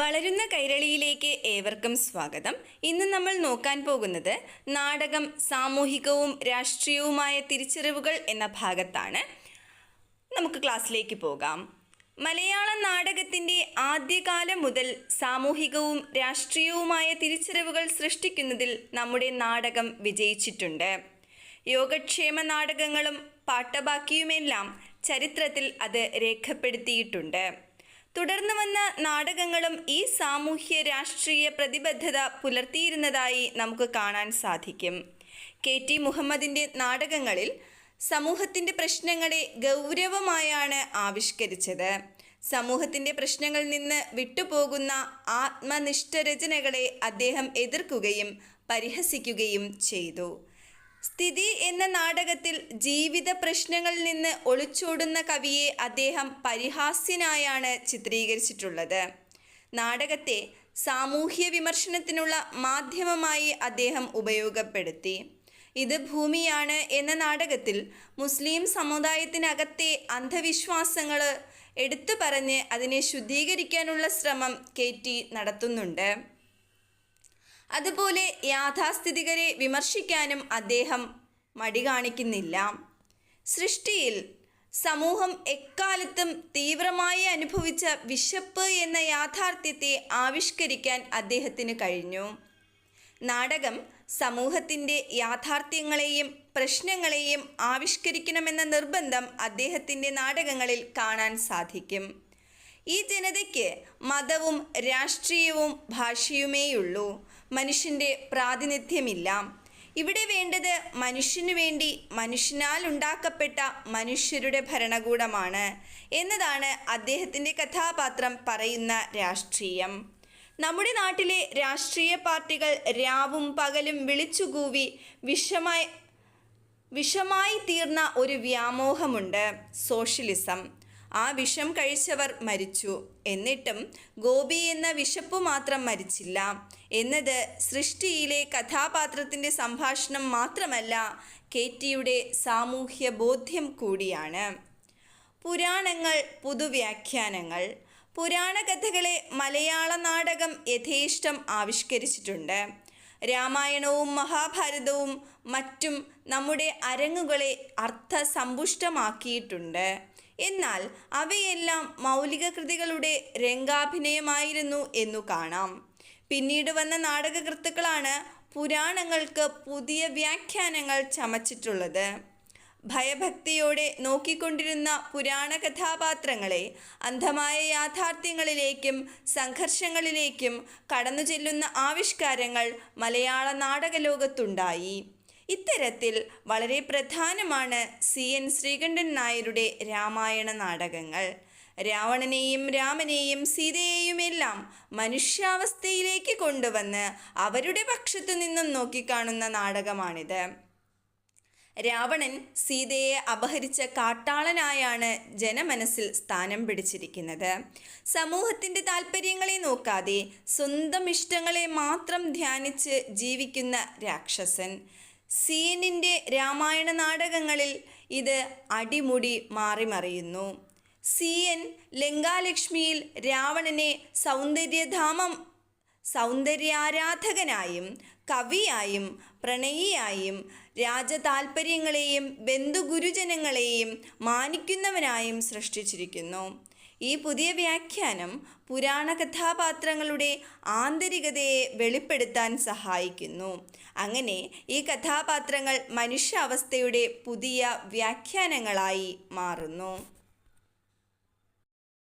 വളരുന്ന കൈരളിയിലേക്ക് ഏവർക്കും സ്വാഗതം. ഇന്ന് നമ്മൾ നോക്കാൻ പോകുന്നത് നാടകം സാമൂഹികവും രാഷ്ട്രീയവുമായ തിരിച്ചറിവുകൾ എന്ന ഭാഗത്താണ്. നമുക്ക് ക്ലാസ്സിലേക്ക് പോകാം. മലയാള നാടകത്തിന്റെ ആദ്യകാലം മുതൽ സാമൂഹികവും രാഷ്ട്രീയവുമായ തിരിച്ചറിവുകൾ സൃഷ്ടിക്കുന്നതിൽ നമ്മുടെ നാടകം വിജയിച്ചിട്ടുണ്ട്. യോഗക്ഷേമ നാടകങ്ങളും പാട്ടബാക്കിയുമെല്ലാം ചരിത്രത്തിൽ അത് രേഖപ്പെടുത്തിയിട്ടുണ്ട്. തുടർന്ന് വന്ന നാടകങ്ങളും ഈ സാമൂഹ്യ രാഷ്ട്രീയ പ്രതിബദ്ധത പുലർത്തിയിരുന്നതായി നമുക്ക് കാണാൻ സാധിക്കും. കെ ടി മുഹമ്മദിന്റെ നാടകങ്ങളിൽ സമൂഹത്തിന്റെ പ്രശ്നങ്ങളെ ഗൗരവമായാണ് ആവിഷ്കരിച്ചത്. സമൂഹത്തിന്റെ പ്രശ്നങ്ങളിൽ നിന്ന് വിട്ടുപോകുന്ന ആത്മനിഷ്ഠ രചനകളെ അദ്ദേഹം എതിർക്കുകയും പരിഹസിക്കുകയും ചെയ്തു. സ്ഥിതി എന്ന നാടകത്തിൽ ജീവിത പ്രശ്നങ്ങളിൽ നിന്ന് ഒളിച്ചോടുന്ന കവിയെ അദ്ദേഹം പരിഹാസ്യനായാണ് ചിത്രീകരിച്ചിട്ടുള്ളത്. നാടകത്തെ സാമൂഹ്യ വിമർശനത്തിനുള്ള മാധ്യമമായി അദ്ദേഹം ഉപയോഗപ്പെടുത്തി. ഇത് ഭൂമിയാണ് എന്ന നാടകത്തിൽ മുസ്ലിം സമുദായത്തിനകത്തെ അന്ധവിശ്വാസങ്ങൾ എടുത്തു പറഞ്ഞ് അതിനെ ശുദ്ധീകരിക്കാനുള്ള ശ്രമം കെ ടി നടത്തുന്നുണ്ട്. അതുപോലെ യാഥാസ്ഥിതികരെ വിമർശിക്കാനും അദ്ദേഹം മടി കാണിക്കുന്നില്ല. സൃഷ്ടിയിൽ സമൂഹം എക്കാലത്തും തീവ്രമായി അനുഭവിച്ച വിശപ്പ് എന്ന യാഥാർത്ഥ്യത്തെ ആവിഷ്കരിക്കാൻ അദ്ദേഹത്തിന് കഴിഞ്ഞു. നാടകം സമൂഹത്തിന്റെ യാഥാർത്ഥ്യങ്ങളെയും പ്രശ്നങ്ങളെയും ആവിഷ്കരിക്കണമെന്ന നിർബന്ധം അദ്ദേഹത്തിന്റെ നാടകങ്ങളിൽ കാണാൻ സാധിക്കും. ഈ ജനതയ്ക്ക് മതവും രാഷ്ട്രീയവും ഭാഷയുമേയുള്ളൂ. മനുഷ്യന്റെ പ്രാതിനിധ്യമില്ല. ഇവിടെ വേണ്ടത് മനുഷ്യനു വേണ്ടി മനുഷ്യനാൽ ഉണ്ടാക്കപ്പെട്ട മനുഷ്യരുടെ ഭരണകൂടമാണ് എന്നതാണ് അദ്ദേഹത്തിന്റെ കഥാപാത്രം പറയുന്ന രാഷ്ട്രീയം. നമ്മുടെ നാട്ടിലെ രാഷ്ട്രീയ പാർട്ടികൾ രാവും പകലും വിളിച്ചുകൂവി വിഷമായി വിഷമായി തീർന്ന ഒരു വ്യാമോഹമുണ്ട് സോഷ്യലിസം. ആ വിഷം കഴിച്ചവർ മരിച്ചു. എന്നിട്ടും ഗോപി എന്ന വിശപ്പ് മാത്രം മരിച്ചില്ല. എന്നത് സൃഷ്ടിയിലെ കഥാപാത്രത്തിന്റെ സംഭാഷണം മാത്രമല്ല കെ ടിയുടെ സാമൂഹ്യ ബോധ്യം കൂടിയാണ്. പുരാണങ്ങൾ പുതുവ്യാഖ്യാനങ്ങൾ പുരാണ കഥകളെ മലയാള നാടകം യഥേഷ്ടം ആവിഷ്കരിച്ചിട്ടുണ്ട്. രാമായണവും മഹാഭാരതവും മറ്റും നമ്മുടെ അരങ്ങുകളെ അർത്ഥസമ്പുഷ്ടമാക്കിയിട്ടുണ്ട്. എന്നാൽ അവയെല്ലാം മൗലിക കൃതികളുടെ രംഗാഭിനയമായിരുന്നു എന്നു കാണാം. പിന്നീട് വന്ന നാടകകൃത്തുക്കളാണ് പുരാണങ്ങൾക്ക് പുതിയ വ്യാഖ്യാനങ്ങൾ ചമച്ചിട്ടുള്ളത്. ഭയഭക്തിയോടെ നോക്കിക്കൊണ്ടിരുന്ന പുരാണ കഥാപാത്രങ്ങളെ അന്ധമായ യാഥാർത്ഥ്യങ്ങളിലേക്കും സംഘർഷങ്ങളിലേക്കും കടന്നു ചെല്ലുന്ന ആവിഷ്കാരങ്ങൾ മലയാള നാടകലോകത്തുണ്ടായി. ഇത്തരത്തിൽ വളരെ പ്രധാനമാണ് സി എൻ ശ്രീകണ്ഠൻ നായരുടെ രാമായണ നാടകങ്ങൾ. രാവണനെയും രാമനെയും സീതയെയും എല്ലാം മനുഷ്യാവസ്ഥയിലേക്ക് കൊണ്ടുവന്ന് അവരുടെ പക്ഷത്തു നിന്നും നോക്കിക്കാണുന്ന നാടകമാണിത്. രാവണൻ സീതയെ അപഹരിച്ച കാട്ടാളനായാണ് ജനമനസ്സിൽ സ്ഥാനം പിടിച്ചിരിക്കുന്നത്. സമൂഹത്തിന്റെ താല്പര്യങ്ങളെ നോക്കാതെ സ്വന്തം ഇഷ്ടങ്ങളെ മാത്രം ധ്യാനിച്ച് ജീവിക്കുന്ന രാക്ഷസൻ. സീനിന്റെ രാമായണ നാടകങ്ങളിൽ ഇത് അടിമുടി മാറിമറിയുന്നു. സി ലങ്കാലക്ഷ്മിയിൽ രാവണനെ സൗന്ദര്യധാമം സൗന്ദര്യാരാധകനായും കവിയായും പ്രണയിയായും രാജതാൽപര്യങ്ങളെയും ബന്ധുഗുരുജനങ്ങളെയും മാനിക്കുന്നവനായും സൃഷ്ടിച്ചിരിക്കുന്നു. ഈ പുതിയ വ്യാഖ്യാനം പുരാണ കഥാപാത്രങ്ങളുടെ ആന്തരികതയെ വെളിപ്പെടുത്താൻ സഹായിക്കുന്നു. അങ്ങനെ ഈ കഥാപാത്രങ്ങൾ മനുഷ്യാവസ്ഥയുടെ പുതിയ വ്യാഖ്യാനങ്ങളായി മാറുന്നു.